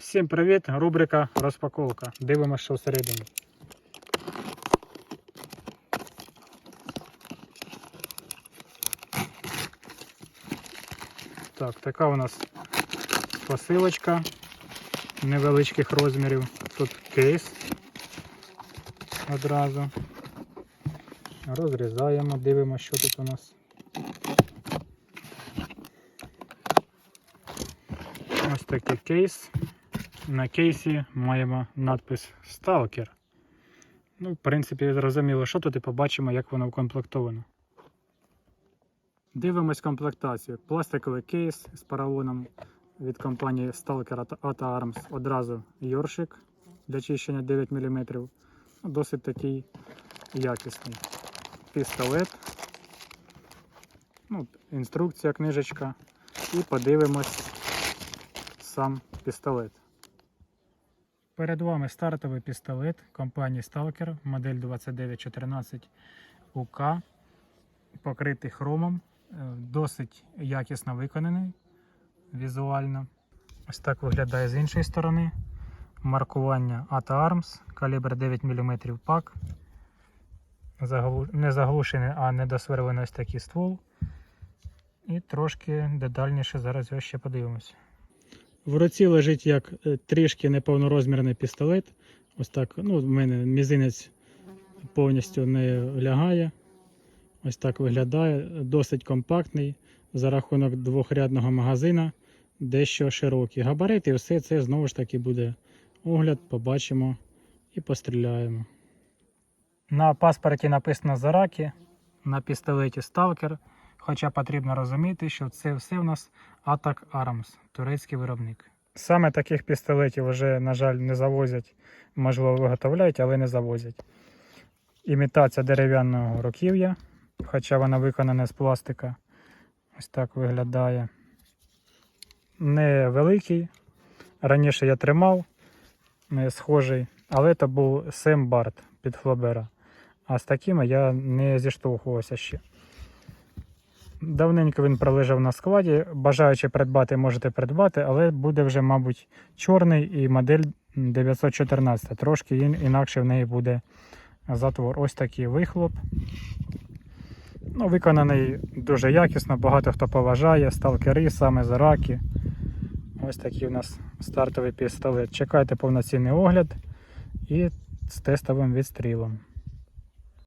Всім привіт! Рубрика розпаковка. Дивимося, що всередині. Так, така у нас посилочка невеличких розмірів. Тут кейс одразу. Розрізаємо, дивимося, що тут у нас. Ось такий кейс. На кейсі маємо надпис Stalker. Ну, в принципі, зрозуміло, що тут і побачимо, як воно укомплектовано. Дивимось комплектацію. Пластиковий кейс з поролоном від компанії Stalker Ata Arms. Одразу йоршик для чищення 9 мм. Досить такий якісний. Пістолет. Ну, інструкція, книжечка. І подивимось сам пістолет. Перед вами стартовий пістолет компанії Stalker, модель 2914 УК, покритий хромом, е, досить якісно виконаний візуально. Ось так виглядає з іншої сторони. Маркування ATA Arms, калібр 9 мм пак. Не заглушений, а недосверлений ось такий ствол. І трошки детальніше зараз його ще подивимося. В руці лежить як е, трішки неповнорозмірний пістолет. Ось так, ну, в мене мізинець повністю не лягає. Ось так виглядає. Досить компактний за рахунок двохрядного магазина, дещо широкий. Габарит і все це знову ж таки буде огляд, побачимо і постріляємо. На паспорті написано Зараки, на пістолеті Stalker. Хоча потрібно розуміти, що це все в нас Attack Arms, турецький виробник. Саме таких пістолетів вже, на жаль, не завозять, можливо, виготовляють, але не завозять. Імітація дерев'яного руків'я, хоча вона виконана з пластика. Ось так виглядає. Невеликий. Раніше я тримав, схожий, але це був Сем Барт під Флобера. А з такими я не зіштовхувався ще. Давненько він пролежав на складі. Бажаючи придбати, можете придбати, але буде вже, мабуть, чорний і модель 914. Трошки інакше в неї буде затвор. Ось такий вихлоп. Ну, Виконаний дуже якісно, багато хто поважає, сталкери, саме зараки. Ось такий у нас стартовий пістолет. Чекайте повноцінний огляд і з тестовим відстрілом.